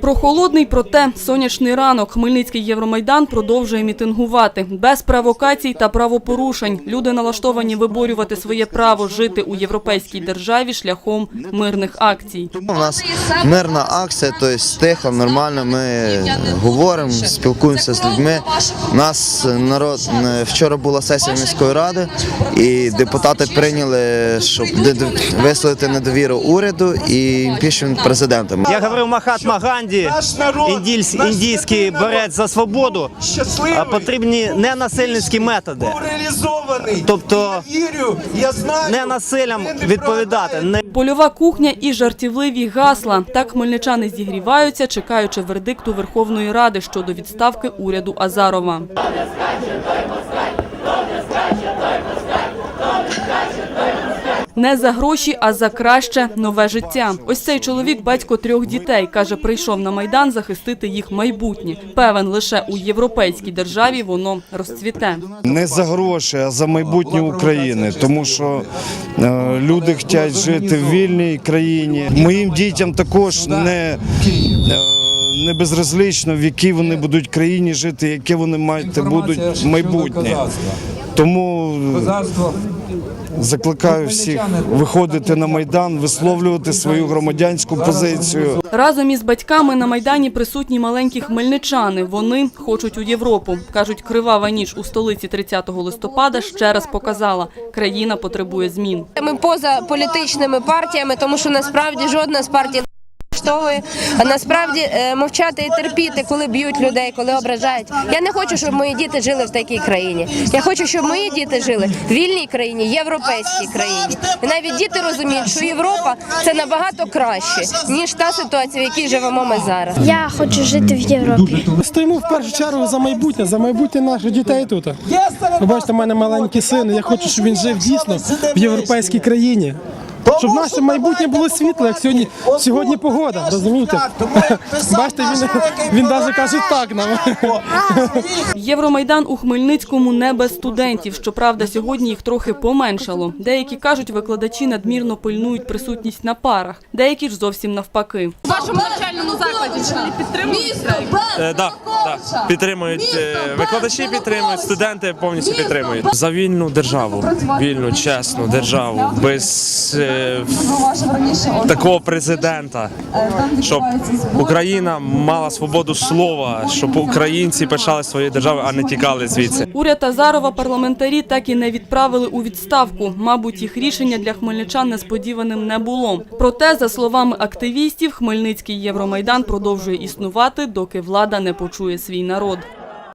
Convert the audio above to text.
Прохолодний, проте сонячний ранок. Хмельницький Євромайдан продовжує мітингувати. Без провокацій та правопорушень. Люди налаштовані виборювати своє право жити у європейській державі шляхом мирних акцій. У нас мирна акція, тобто тихо, нормально. Ми говоримо, спілкуємося з людьми. У нас народ вчора була сесія міської ради, і депутати прийняли, щоб висловити недовіру уряду і імпічмент президента. Я говорив Махатма Ганді, індільсь- індійський борець за свободу. потрібні ненасильницькі методи. Тобто я знаю, не насиллям відповідати. Не Польова кухня і жартівливі гасла. Так хмельничани зігріваються, чекаючи вердикту Верховної Ради щодо відставки уряду Азарова. Не за гроші, а за краще нове життя. Ось цей чоловік батько трьох дітей. Каже, прийшов на майдан захистити їх майбутнє. Певен, лише у європейській державі воно розцвіте. Не за гроші, а за майбутнє України, тому що е, люди хочуть жити в вільній країні. Моїм дітям також не, е, не безразлично, в якій вони будуть країні жити, яке вони мають будуть майбутнє. Тому закликаю всіх виходити на майдан, висловлювати свою громадянську позицію. Разом із батьками на майдані присутні маленькі хмельничани. Вони хочуть у Європу. кажуть, кривава ніч у столиці 30 листопада ще раз показала, країна потребує змін. Ми поза політичними партіями, тому що насправді жодна з партій не. А насправді е, мовчати і терпіти, коли б'ють людей, коли ображають. Я не хочу, щоб мої діти жили в такій країні. Я хочу, щоб мої діти жили в вільній країні, європейській країні. І навіть діти розуміють, що Європа це набагато краще ніж та ситуація, в якій живемо ми зараз. Я хочу жити в Європі. Стоїмо в першу чергу за майбутнє, за майбутнє наших дітей тут. Ви бачите, в мене маленький син. Я хочу, щоб він жив дійсно в європейській країні. Щоб наше майбутнє було світле, як сьогодні сьогодні погода. Розумієте? Бачите, він він навіть каже так нам. Євромайдан у Хмельницькому не без студентів. Щоправда, сьогодні їх трохи поменшало. Деякі кажуть, викладачі надмірно пильнують присутність на парах, деякі ж зовсім навпаки. У вашому навчальному закладі підтримують? Е. Підтримують е, викладачі, підтримують студенти повністю підтримують за вільну державу, вільну, чесну державу, без е, такого президента, щоб Україна мала свободу слова, щоб українці пишали свою державу, а не тікали звідси. Уряд Азарова парламентарі так і не відправили у відставку. Мабуть, їх рішення для хмельничан несподіваним не було. Проте, за словами активістів, Хмельницький Євромайдан продовжує існувати, доки влада не почує свій народ.